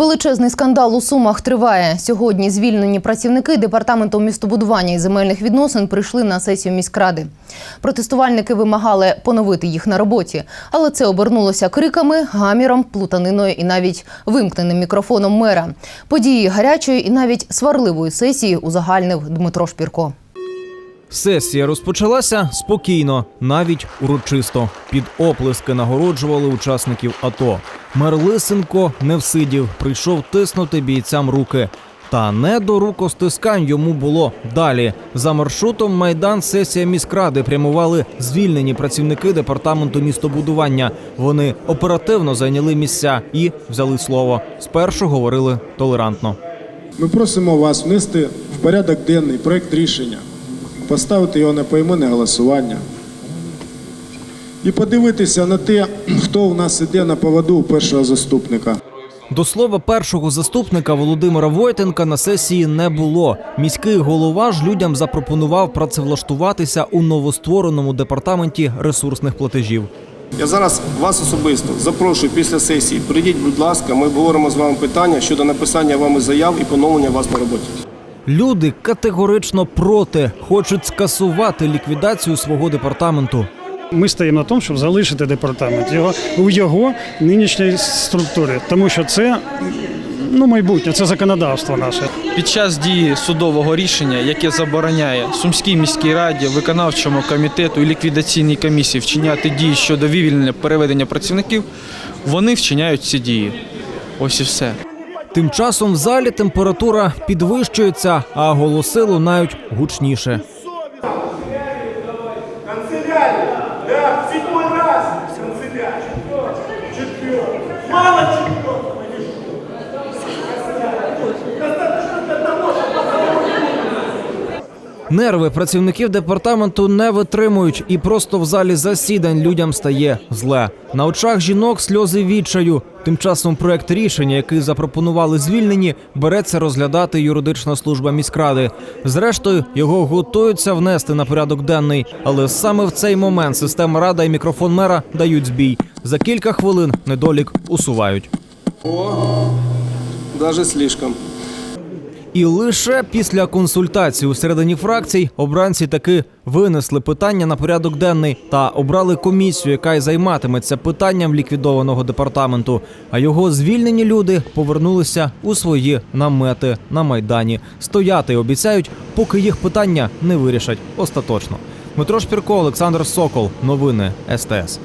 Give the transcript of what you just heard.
Величезний скандал у Сумах триває. Сьогодні звільнені працівники департаменту містобудування і земельних відносин прийшли на сесію міськради. Протестувальники вимагали поновити їх на роботі, але це обернулося криками, гаміром, плутаниною і навіть вимкненим мікрофоном мера. Події гарячої і навіть сварливої сесії узагальнив Дмитро Шпірко. Сесія розпочалася спокійно, навіть урочисто. Під оплески нагороджували учасників АТО. Мер Лисенко не всидів, прийшов тиснути бійцям руки. Та не до рукостискань йому було далі. За маршрутом майдан сесія міськради прямували звільнені працівники департаменту містобудування. Вони оперативно зайняли місця і взяли слово. Спершу говорили толерантно. Ми просимо вас внести в порядок денний проект рішення, поставити його на поіменне голосування і подивитися на те, хто у нас іде на поводу першого заступника. До слова, першого заступника Володимира Войтенка на сесії не було. Міський голова ж людям запропонував працевлаштуватися у новоствореному департаменті ресурсних платежів. Я зараз вас особисто запрошую після сесії. Прийдіть, будь ласка, ми обговоримо з вами питання щодо написання вами заяв і поновлення вас на роботі. Люди категорично проти, хочуть скасувати ліквідацію свого департаменту. Ми стоїмо на тому, щоб залишити департамент його у його нинішній структурі, тому що це ну майбутнє, це законодавство наше. Під час дії судового рішення, яке забороняє Сумській міській раді, виконавчому комітету і ліквідаційній комісії вчиняти дії щодо вивільнення переведення працівників, вони вчиняють ці дії. Ось і все. Тим часом в залі температура підвищується, а голоси лунають гучніше. Нерви працівників департаменту не витримують, і просто в залі засідань людям стає зле. На очах жінок сльози відчаю. Тим часом проект рішення, який запропонували звільнені, береться розглядати юридична служба міськради. Зрештою, його готуються внести на порядок денний. Але саме в цей момент система рада і мікрофон мера дають збій. За кілька хвилин недолік усувають. О, даже слишком. І лише після консультацій у середині фракцій обранці таки винесли питання на порядок денний та обрали комісію, яка й займатиметься питанням ліквідованого департаменту. А його звільнені люди повернулися у свої намети на майдані. Стояти обіцяють, поки їх питання не вирішать остаточно. Дмитро Шпірко, Олександр Сокол. Новини СТС.